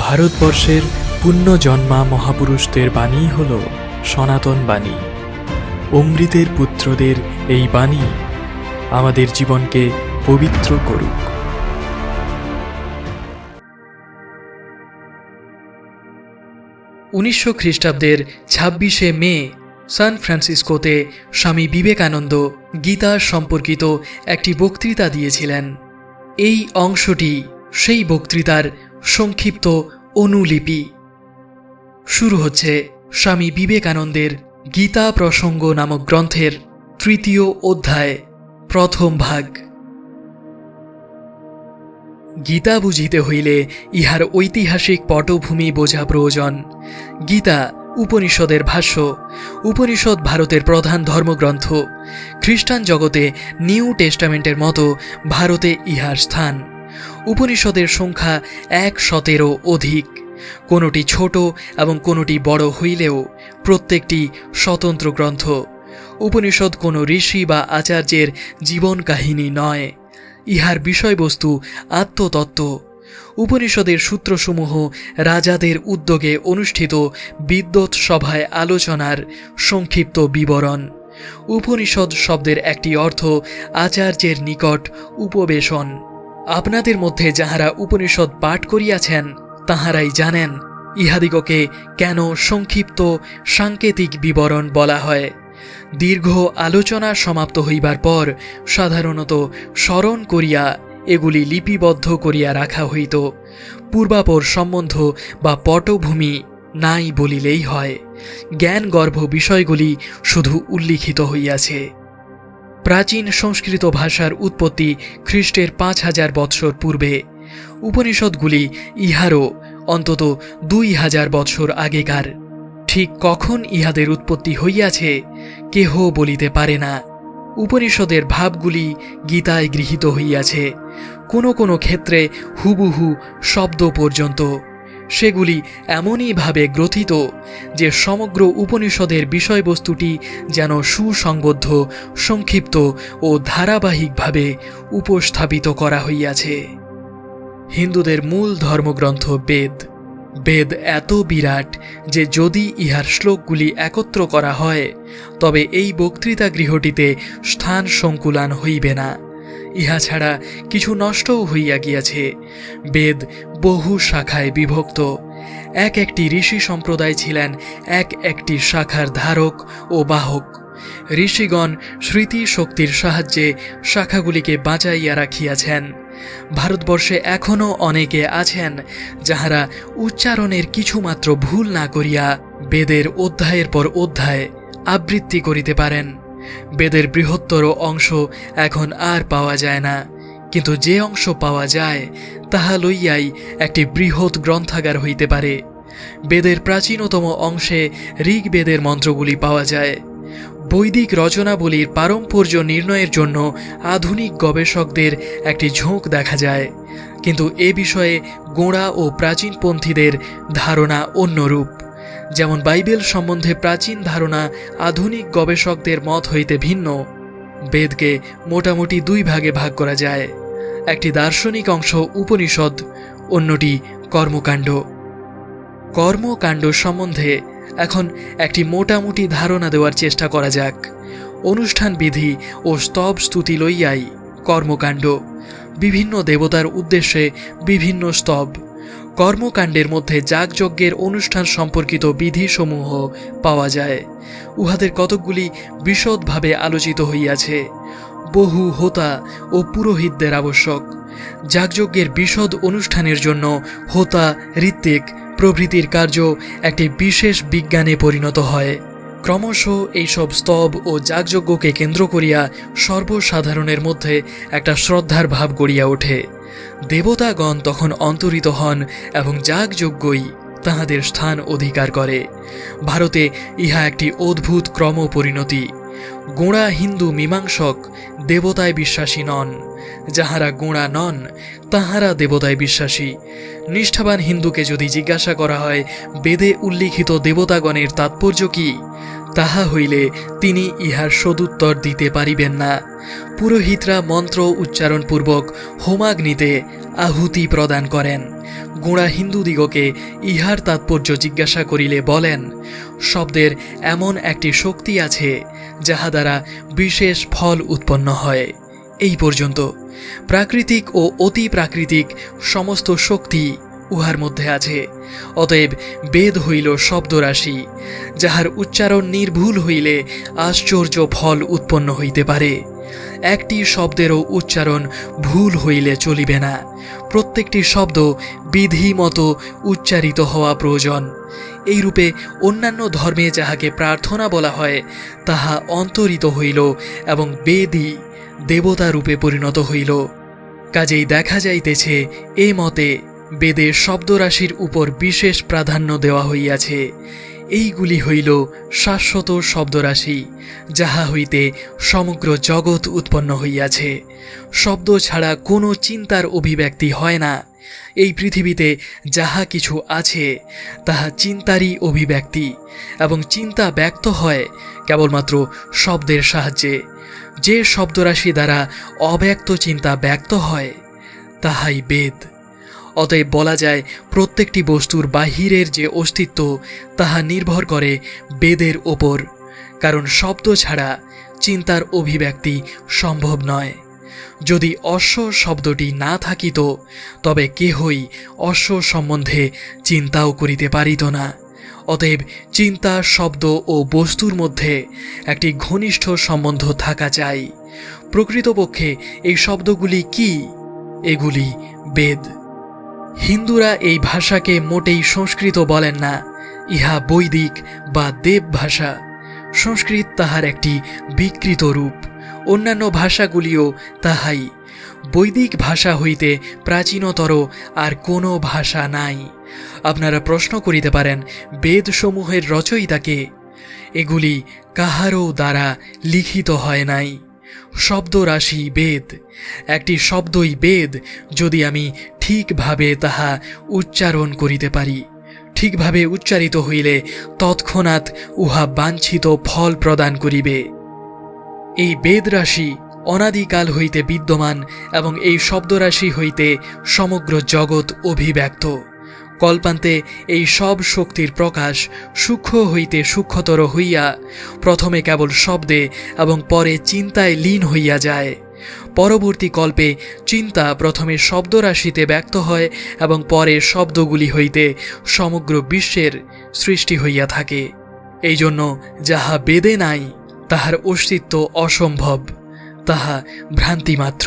ভারতবর্ষের পুণ্যজন্মা মহাপুরুষদের বাণী হল সনাতন বাণী। অমৃতের পুত্রদের এই বাণী আমাদের জীবনকে পবিত্র করুক। উনিশশো খ্রিস্টাব্দের ছাব্বিশে মে সান ফ্রান্সিসকোতে স্বামী বিবেকানন্দ গীতা সম্পর্কিত একটি বক্তৃতা দিয়েছিলেন। এই অংশটি সেই বক্তৃতার সংক্ষিপ্ত অনুলিপি। শুরু হচ্ছে স্বামী বিবেকানন্দের গীতা প্রসঙ্গ নামক গ্রন্থের তৃতীয় অধ্যায়, প্রথম ভাগ। গীতা বুঝিতে হইলে ইহার ঐতিহাসিক পটভূমি বোঝা প্রয়োজন। গীতা, উপনিষদের ভাষ্য, উপনিষদ ভারতের প্রধান ধর্মগ্রন্থ। খ্রিস্টান জগতে নিউ টেস্টামেন্টের মতো ভারতে ইহার স্থান। উপনিষদের সংখ্যা এক শতেরও অধিক। কোনোটি ছোট এবং কোনোটি বড় হইলেও প্রত্যেকটি স্বতন্ত্র গ্রন্থ। উপনিষদ কোনো ঋষি বা আচার্যের জীবন কাহিনী নয়, ইহার বিষয়বস্তু আত্মতত্ত্ব। উপনিষদের সূত্রসমূহ রাজাদের উদ্যোগে অনুষ্ঠিত বিদ্যুৎ সভায় আলোচনার সংক্ষিপ্ত বিবরণ। উপনিষদ শব্দের একটি অর্থ আচার্যের নিকট উপবেশন। আপনাদের মধ্যে যাহারা উপনিষদ পাঠ করিয়াছেন, তাহারাই জানেন, ইহাদিগকে কেন সংক্ষিপ্ত সাংকেতিক বিবরণ বলা হয়। দীর্ঘ আলোচনা সমাপ্ত হইবার পর সাধারণত স্মরণ করিয়া এগুলি লিপিবদ্ধ করিয়া রাখা হইত। পূর্বাপর সম্বন্ধ বা পটভূমি নাই বলিলেই হয়। জ্ঞানগর্ভ বিষয়গুলি শুধু উল্লিখিত হইয়াছে। প্রাচীন সংস্কৃত ভাষার উৎপত্তি খ্রিস্টের পাঁচ হাজার বৎসর পূর্বে। উপনিষদগুলি ইহারও অন্তত দুই হাজার বৎসর আগেকার। ঠিক কখন ইহাদের উৎপত্তি হইয়াছে, কেহ বলিতে পারে না। উপনিষদের ভাবগুলি গীতায় গৃহীত হইয়াছে। কোনো কোনো ক্ষেত্রে হুবহু শব্দ পর্যন্ত সেগুলি এমনইভাবে গ্রথিত যে সমগ্র উপনিষদের বিষয়বস্তুটি যেন সুসংবদ্ধ, সংক্ষিপ্ত ও ধারাবাহিকভাবে উপস্থাপিত করা হইয়াছে। হিন্দুদের মূল ধর্মগ্রন্থ বেদ। বেদ এত বিরাট যে যদি ইহার শ্লোকগুলি একত্র করা হয়, তবে এই বক্তৃতা গৃহটিতে স্থান সংকুলান হইবে না। ইহা ছাড়া কিছু নষ্টও হইয়া গিয়াছে। বেদ বহু শাখায় বিভক্ত। এক একটি ঋষি সম্প্রদায় ছিলেন এক একটি শাখার ধারক ও বাহক। ঋষিগণ স্মৃতি শক্তির সাহায্যে শাখাগুলিকে বাঁচাইয়া রাখিয়াছেন। ভারতবর্ষে এখনও অনেকে আছেন যাহারা উচ্চারণের কিছুমাত্র ভুল না করিয়া বেদের অধ্যায়ের পর অধ্যায় আবৃত্তি করিতে পারেন। বেদের বৃহত্তর অংশ এখন আর পাওয়া যায় না। কিন্তু যে অংশ পাওয়া যায়, তাহা লইয়াই একটি বৃহৎ গ্রন্থাগার হইতে পারে। বেদের প্রাচীনতম অংশে ঋগ্বেদের মন্ত্রগুলি পাওয়া যায়। বৈদিক রচনাবলীর পারম্পর্য নির্ণয়ের জন্য আধুনিক গবেষকদের একটি ঝোঁক দেখা যায়। কিন্তু এ বিষয়ে গোঁড়া ও প্রাচীনপন্থীদের ধারণা অন্যরূপ। যেমন বাইবেল সম্বন্ধে প্রাচীন ধারণা আধুনিক গবেষকদের মত হইতে ভিন্ন। বেদকে মোটামুটি দুই ভাগে ভাগ করা যায়। একটি দার্শনিক অংশ উপনিষদ, অন্যটি কর্মকাণ্ড। কর্মকাণ্ড সম্বন্ধে এখন একটি মোটামুটি ধারণা দেওয়ার চেষ্টা করা যাক। অনুষ্ঠান বিধি ও স্তব স্তুতি লইয়াই কর্মকাণ্ড, বিভিন্ন দেবতার উদ্দেশ্যে বিভিন্ন স্তব। কর্মকাণ্ডের মধ্যে যাগযজ্ঞের অনুষ্ঠান সম্পর্কিত বিধিসমূহ পাওয়া যায়। উহাদের কতকগুলি বিশদভাবে আলোচিত হইয়াছে। বহু হোতা ও পুরোহিতদের আবশ্যক। যাগযজ্ঞের বিশদ অনুষ্ঠানের জন্য হোতা ঋত্বিক প্রভৃতির কার্য একটি বিশেষ বিজ্ঞানে পরিণত হয়। ক্রমশ এইসব স্তব ও যাগযজ্ঞকে কেন্দ্র করিয়া সর্বসাধারণের মধ্যে একটা শ্রদ্ধার ভাব গড়িয়া ওঠে। দেবতাগণ তখন অন্তরিত হন এবং যাগযজ্ঞই তাহাদের স্থান অধিকার করে। ভারতে ইহা একটি অদ্ভুত ক্রম পরিণতি গোঁড়া হিন্দু মীমাংসক দেবতায় বিশ্বাসী নন। যাহারা গোঁড়া নন, তাহারা দেবতায় বিশ্বাসী। নিষ্ঠাবান হিন্দুকে যদি জিজ্ঞাসা করা হয়, বেদে উল্লিখিত দেবতাগণের তাৎপর্য কি? তাহা হইলে তিনি ইহার সদুত্তর দিতে পারিবেন না। পুরোহিতরা মন্ত্র উচ্চারণপূর্বক হোমাগ্নিতে আহুতি প্রদান করেন। গোঁড়া হিন্দুদিগকে ইহার তাৎপর্য জিজ্ঞাসা করিলে বলেন, শব্দের এমন একটি শক্তি আছে, যাহা দ্বারা বিশেষ ফল উৎপন্ন হয়। এই পর্যন্ত প্রাকৃতিক ও অতি প্রাকৃতিক সমস্ত শক্তি উহার মধ্যে আছে। অতএব বেদ হইল শব্দরাশি, যাহার উচ্চারণ নির্ভুল হইলে আশ্চর্য ফল উৎপন্ন হইতে পারে। একটি শব্দেরও উচ্চারণ ভুল হইলে চলিবে না। প্রত্যেকটি শব্দ বিধি মতো উচ্চারিত হওয়া প্রয়োজন। এইরূপে অন্যান্য ধর্মে যাহাকে প্রার্থনা বলা হয়, তাহা অন্তরিত হইল এবং বেদই দেবতা রূপে পরিণত হইল। কাজেই দেখা যাইতেছে এ মতে বেদে শব্দরাশির উপর বিশেষ প্রাধান্য দেওয়া হইয়াছে। এইগুলি হইল শাশ্বত শব্দরাশি, যাহা হইতে সমগ্র জগৎ উৎপন্ন হইয়াছে। শব্দ ছাড়া কোনো চিন্তার অভিব্যক্তি হয় না। এই পৃথিবীতে যাহা কিছু আছে, তাহা চিন্তারই অভিব্যক্তি এবং চিন্তা ব্যক্ত হয় কেবলমাত্র শব্দের সাহায্যে। যে শব্দরাশি দ্বারা অব্যক্ত চিন্তা ব্যক্ত হয়, তাহাই বেদ। অতএব বলা যায়, প্রত্যেকটি বস্তুর বাহিরের যে অস্তিত্ব, তাহা নির্ভর করে বেদের ওপর। কারণ শব্দ ছাড়া চিন্তার অভিব্যক্তি সম্ভব নয়। যদি অশ্ব শব্দটি না থাকিত, তবে কেহই অশ্ব সম্বন্ধে চিন্তাও করিতে পারিত না। অতএব চিন্তা, শব্দ ও বস্তুর মধ্যে একটি ঘনিষ্ঠ সম্বন্ধ থাকা চাই। প্রকৃতপক্ষে এই শব্দগুলি কি? এগুলি বেদ। হিন্দুরা এই ভাষাকে মোটেই সংস্কৃত বলেন না, ইহা বৈদিক বা দেব ভাষা। সংস্কৃত তাহার একটি বিকৃত রূপ, অন্যান্য ভাষাগুলিও তাহাই। বৈদিক ভাষা হইতে প্রাচীনতর আর কোনো ভাষা নাই। আপনারা প্রশ্ন করিতে পারেন, বেদসমূহের রচয়িতাকে এগুলি কাহারও দ্বারা লিখিত হয় নাই। শব্দরাশি বেদ। একটি শব্দই বেদ, যদি আমি ঠিকভাবে তাহা উচ্চারণ করিতে পারি। ঠিকভাবে উচ্চারিত হইলে তৎক্ষণাৎ উহা বাঞ্ছিত ফল প্রদান করিবে। এই বেদ রাশি অনাদিকাল হইতে বিদ্যমান এবং এই শব্দরাশি হইতে সমগ্র জগৎ অভিব্যক্ত। কল্পান্তে এই সব শক্তির প্রকাশ সূক্ষ্ম হইতে সূক্ষ্মতর হইয়া প্রথমে কেবল শব্দে এবং পরে চিন্তায় লীন হইয়া যায়। পরবর্তী কল্পে চিন্তা প্রথমে শব্দরাশিতে ব্যক্ত হয় এবং পরে শব্দগুলি হইতে সমগ্র বিশ্বের সৃষ্টি হইয়া থাকে। এই জন্য যাহা বেদে নাই, তাহার অস্তিত্ব অসম্ভব, তাহা ভ্রান্তিমাত্র।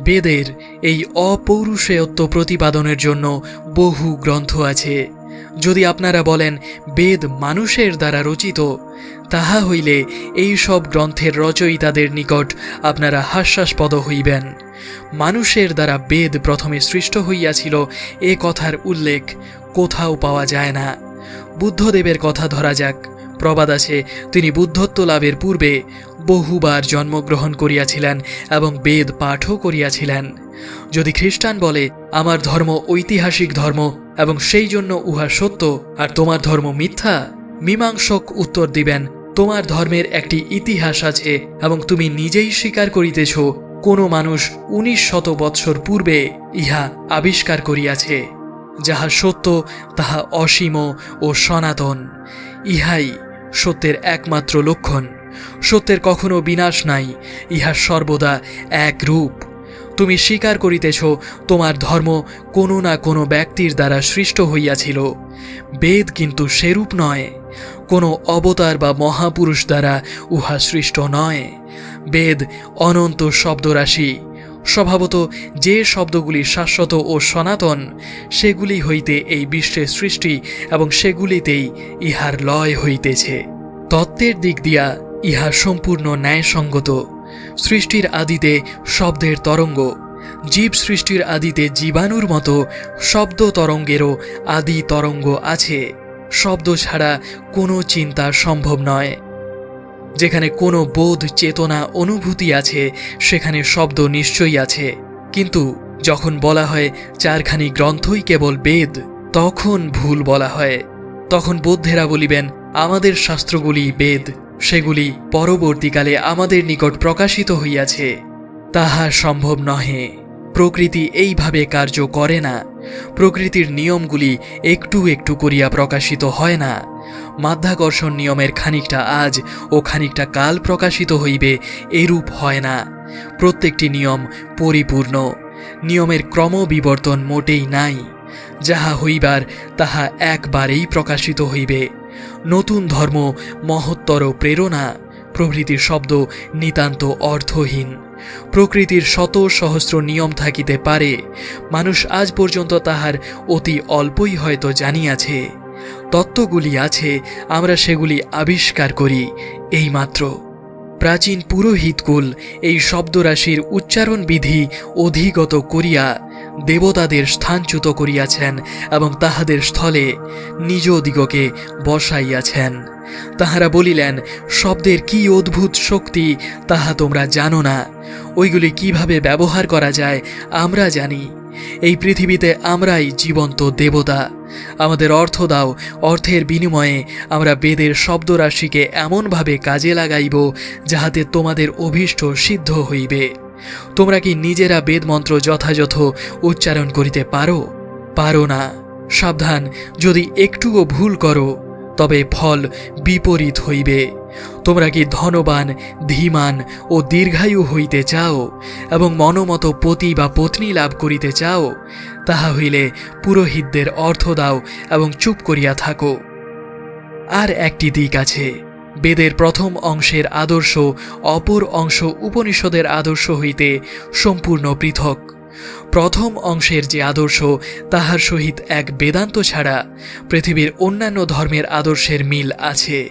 বেদের এই অপৌরুষেয়ত্ব প্রতিপাদনের জন্য বহু গ্রন্থ আছে। যদি আপনারা বলেন, বেদ মানুষের দ্বারা রচিত, তাহা হইলে এই সব গ্রন্থের রচয়িতাদের নিকট আপনারা হাস্যাস্পদ হইবেন। মানুষের দ্বারা বেদ প্রথমে সৃষ্ট হইয়াছিল এ কথার উল্লেখ কোথাও পাওয়া যায় না। বুদ্ধদেবের কথা ধরা যাক। প্রবাদ আছে, তিনি বুদ্ধত্ব লাভের পূর্বে বহুবার জন্মগ্রহণ করিয়াছিলেন এবং বেদ পাঠও করিয়াছিলেন। যদি খ্রিস্টান বলে, আমার ধর্ম ঐতিহাসিক ধর্ম এবং সেই জন্য উহা সত্য, আর তোমার ধর্ম মিথ্যা? মীমাংসক উত্তর দিবেন, তোমার ধর্মের একটি ইতিহাস আছে এবং তুমি নিজেই স্বীকার করিতেছ, কোনো মানুষ উনিশ শত বৎসর পূর্বে ইহা আবিষ্কার করিয়াছে। যাহা সত্য, তাহা অসীম ও সনাতন। ইহাই সত্যের একমাত্র লক্ষণ। সত্যের কখনো বিনাশ নাই, ইহা সর্বদা এক রূপ। তুমি স্বীকার করিতেছ, তোমার ধর্ম কোনো না কোনো ব্যক্তির দ্বারা সৃষ্ট হইয়াছিল। বেদ কিন্তু সেরূপ নয়, কোনো অবতার বা মহাপুরুষ দ্বারা উহা সৃষ্ট নয়। বেদ অনন্ত শব্দরাশি, স্বভাবত যে শব্দগুলি শাশ্বত ও সনাতন, সেগুলি হইতে এই বিশ্বের সৃষ্টি এবং সেগুলিতেই ইহার লয় হইতেছে। তত্ত্বের দিক দিয়া ইহা সম্পূর্ণ ন্যায়সঙ্গত। সৃষ্টির আদিতে শব্দের তরঙ্গ, জীব সৃষ্টির আদিতে জীবাণুর মতো শব্দ তরঙ্গেরও আদি তরঙ্গ আছে। শব্দ ছাড়া কোনো চিন্তা সম্ভব নয়। যেখানে কোনো বোধ, চেতনা, অনুভূতি আছে, সেখানে শব্দ নিশ্চয়ই আছে। কিন্তু যখন বলা হয় চারখানি গ্রন্থই কেবল বেদ, তখন ভুল বলা হয়। তখন বৌদ্ধেরা বলিবেন, আমাদের শাস্ত্রগুলি বেদ। সেগুলি পরবর্তীকালে আমাদের নিকট প্রকাশিত হইয়াছে। তাহা সম্ভব নহে। প্রকৃতি এইভাবে কার্য করে না। প্রকৃতির নিয়মগুলি একটু একটু করিয়া প্রকাশিত হয় না। মাধ্যাকর্ষণ নিয়মের খানিকটা আজ ও খানিকটা কাল প্রকাশিত হইবে এরূপ হয় না। প্রত্যেকটি নিয়ম পরিপূর্ণ। নিয়মের ক্রমবিবর্তন মোটেই নাই। যাহা হইবার, তাহা একবারেই প্রকাশিত হইবে। নতুন ধর্ম, মহত্তর প্রেরণা, প্রভৃতির শব্দ নিতান্ত অর্থহীন। প্রকৃতির শত সহস্র নিয়ম থাকিতে পারে, মানুষ আজ পর্যন্ত তাহার অতি অল্পই হয়তো জানিয়াছে। তত্ত্বগুলি আছে, আমরা সেগুলি আবিষ্কার করি, এইমাত্র। প্রাচীন পুরোহিতকুল এই শব্দরাশির উচ্চারণ বিধি অধিগত করিয়া দেবতাদের স্থানচ্যুত করিয়াছেন এবং তাহাদের স্থলে নিজ দিগকে বসাইয়াছেন। তাহারা বলিলেন, শব্দের কি অদ্ভুত শক্তি, তাহা তোমরা জানো না। ওইগুলি কীভাবে ব্যবহার করা যায়, আমরা জানি। এই পৃথিবীতে আমরাই জীবন্ত দেবতা। আমাদের অর্থ দাও, অর্থের বিনিময়ে আমরা বেদের শব্দরাশিকে এমনভাবে কাজে লাগাইব, যাহাতে তোমাদের অভীষ্ট সিদ্ধ হইবে। তোমরা কি নিজেরা বেদমন্ত্র যথাযথ উচ্চারণ করিতে পারো? পারো না। সাবধান, যদি একটুও ভুল করো, তবে ফল বিপরীত হইবে। তোমরা কি ধনবান, ধীমান ও দীর্ঘায়ু হইতে চাও এবং মনোমত পতি বা পত্নী লাভ করিতে চাও? তাহা হইলে পুরোহিতদের অর্থ দাও এবং চুপ করিয়া থাকো। আর একটি দিক আছে। বেদের প্রথম অংশের আদর্শ, অপর অংশ উপনিষদের আদর্শ হইতে সম্পূর্ণ পৃথক। প্রথম অংশের যে আদর্শ, তাহার সহিত এক বেদান্ত ছাড়া পৃথিবীর অন্যান্য ধর্মের আদর্শের মিল আছে।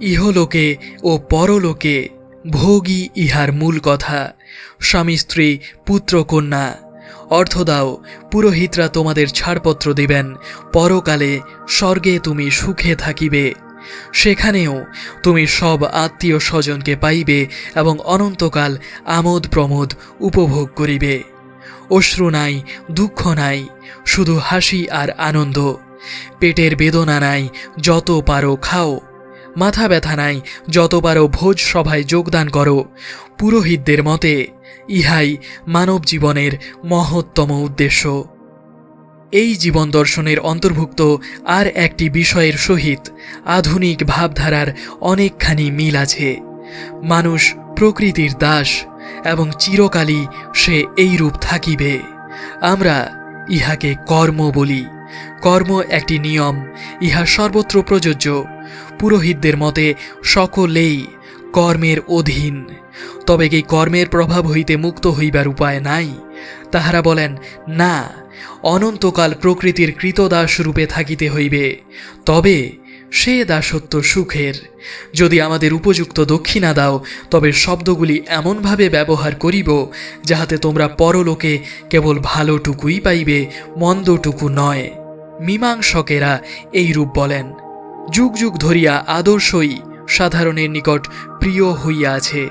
ইহলোকে ও পরলোকে ভোগই ইহার মূল কথা। স্বামী, স্ত্রী, পুত্র, কন্যা, অর্থ দাও, পুরোহিতরা তোমাদের ছাড়পত্র দিবেন, পরকালে স্বর্গে তুমি সুখে থাকিবে। সেখানেও তুমি সব আত্মীয় স্বজনকে পাইবে এবং অনন্তকাল আমোদ প্রমোদ উপভোগ করিবে। অশ্রু নাই, দুঃখ নাই, শুধু হাসি আর আনন্দ। পেটের বেদনা নাই, যত পারো খাও। মাথা ব্যথা নাই, যত পারো ভোজ সভায় যোগদান করো। পুরোহিতদের মতে, ইহাই মানব জীবনের মহত্তম উদ্দেশ্য। এই জীবন দর্শনের অন্তর্ভুক্ত আর একটি বিষয়ের সহিত আধুনিক ভাবধারার অনেকখানি মিল আছে। মানুষ প্রকৃতির দাস এবং চিরকালই সে এই রূপ থাকিবে। আমরা ইহাকে কর্ম বলি। কর্ম একটি নিয়ম, ইহা সর্বত্র প্রযোজ্য। পুরোহিতদের মতে সকলেই কর্মের অধীন। তবে কি কর্মের প্রভাব হইতে মুক্ত হইবার উপায় নাই? তাহারা বলেন, না। অনন্তকাল প্রকৃতির কৃতদাস রূপে থাকিতে হইবে। তবে সে দাসত্ব সুখের। যদি আমাদের উপযুক্ত দক্ষিণা দাও, তবে শব্দগুলি এমনভাবে ব্যবহার করিব, যাহাতে তোমরা পরলোকে কেবল ভালোটুকুই পাইবে, মন্দটুকু নয়। মীমাংসকেরা এই রূপ বলেন, যুগ যুগ ধরিয়া আদর্শই সাধারণের নিকট প্রিয় হইয়া আছে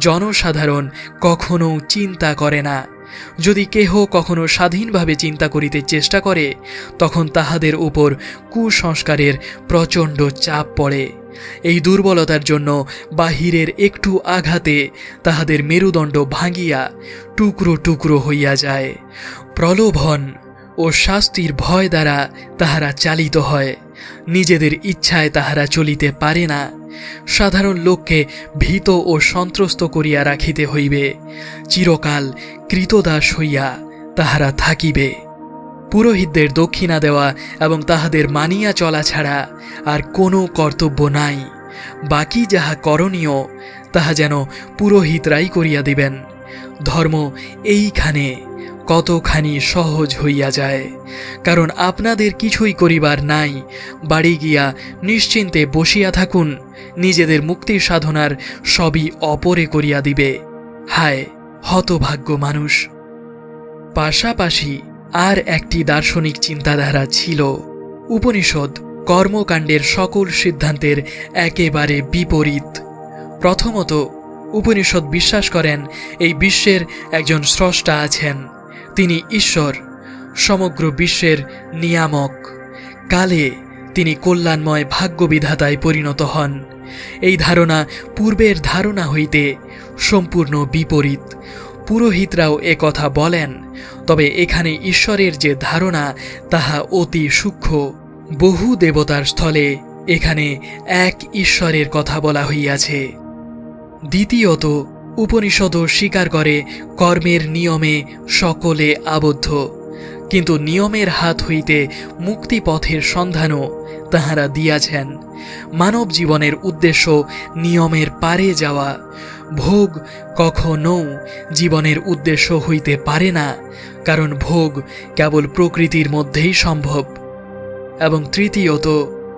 জনসাধারণ কখনো চিন্তা করে না। যদি কেহ কখনো স্বাধীনভাবে চিন্তা করিতে চেষ্টা করে, তখন তাহাদের উপর কুসংস্কারের প্রচণ্ড চাপ পড়ে। এই দুর্বলতার জন্য বাহিরের একটু আঘাতে তাহাদের মেরুদণ্ড ভাঙিয়া টুকরো টুকরো হইয়া যায়। প্রলোভন ও শাস্তির ভয় দ্বারা তাহারা চালিত হয়। নিজেদের ইচ্ছায় তাহারা চলিতে পারে না। সাধারণ লোককে ভীত ও সন্ত্রস্ত করিয়া রাখিতে হইবে। চিরকাল কৃতদাস হইয়া তাহারা থাকিবে। পুরোহিতদের দক্ষিণা দেওয়া এবং তাহাদের মানিয়া চলা ছাড়া আর কোনো কর্তব্য নাই। বাকি যাহা করণীয়, তাহা যেন পুরোহিতরাই করিয়া দিবেন। ধর্ম এইখানে। কতখানি সহজ হইয়া যায়। কারণ আপনাদের কিছুই করিবার নাই। বাড়ি গিয়া নিশ্চিন্তে বসিয়া থাকুন। নিজেদের মুক্তির সাধনার সবই অপরে করিয়া দিবে। হায়, হতভাগ্য মানুষ! পাশাপাশি আর একটি দার্শনিক চিন্তাধারা ছিল। উপনিষদ কর্মকাণ্ডের সকল সিদ্ধান্তের একেবারে বিপরীত। প্রথমত, উপনিষদ বিশ্বাস করেন, এই বিশ্বের একজন স্রষ্টা আছেন। তিনি ঈশ্বর, সমগ্র বিশ্বের নিয়ামক। কালে তিনি কল্যাণময় ভাগ্যবিধাতায় পরিণত হন। এই ধারণা পূর্বের ধারণা হইতে সম্পূর্ণ বিপরীত। পুরোহিতরাও কথা বলেন, তবে এখানে ঈশ্বরের যে ধারণা, তাহা অতি সূক্ষ্ম। বহু দেবতার স্থলে এখানে এক ঈশ্বরের কথা বলা হইয়াছে। দ্বিতীয়ত উপনিষদও স্বীকার করে কর্মের নিয়মে সকলে আবদ্ধ। কিন্তু নিয়মের হাত হইতে মুক্তিপথের সন্ধানও তাহারা দিয়াছেন। মানব জীবনের উদ্দেশ্য নিয়মের পারে যাওয়া। ভোগ কখনও জীবনের উদ্দেশ্য হইতে পারে না, কারণ ভোগ কেবল প্রকৃতির মধ্যেই সম্ভব। এবং তৃতীয়ত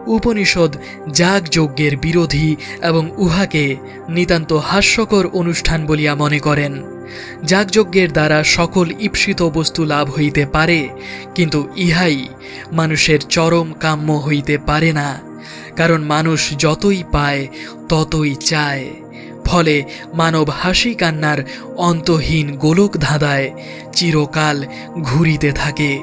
উপনিষদ যাগযজ্ঞের বিরোধী এবং উহাকে নিতান্ত হাস্যকর অনুষ্ঠান বলিয়া মনে করেন। যাগযজ্ঞের দ্বারা সকল ঈপ্সিত বস্তু লাভ হইতে পারে, কিন্তু ইহাই মানুষের চরম কাম্য হইতে পারে না, কারণ মানুষ যতই পায়, ততই চায়। ফলে মানব হাসি কান্নার অন্তহীন গোলক ধাঁধায় চিরকাল ঘুরিতে থাকে,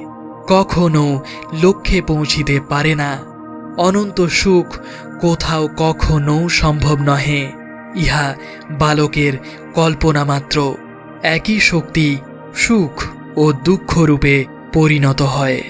কখনো লক্ষ্যে পৌঁছিতে পারে না। অনন্ত সুখ কোথাও কখনো সম্ভব নহে। ইহা বালকের কল্পনা মাত্র। একই শক্তি সুখ ও দুঃখরূপে পরিণত হয়।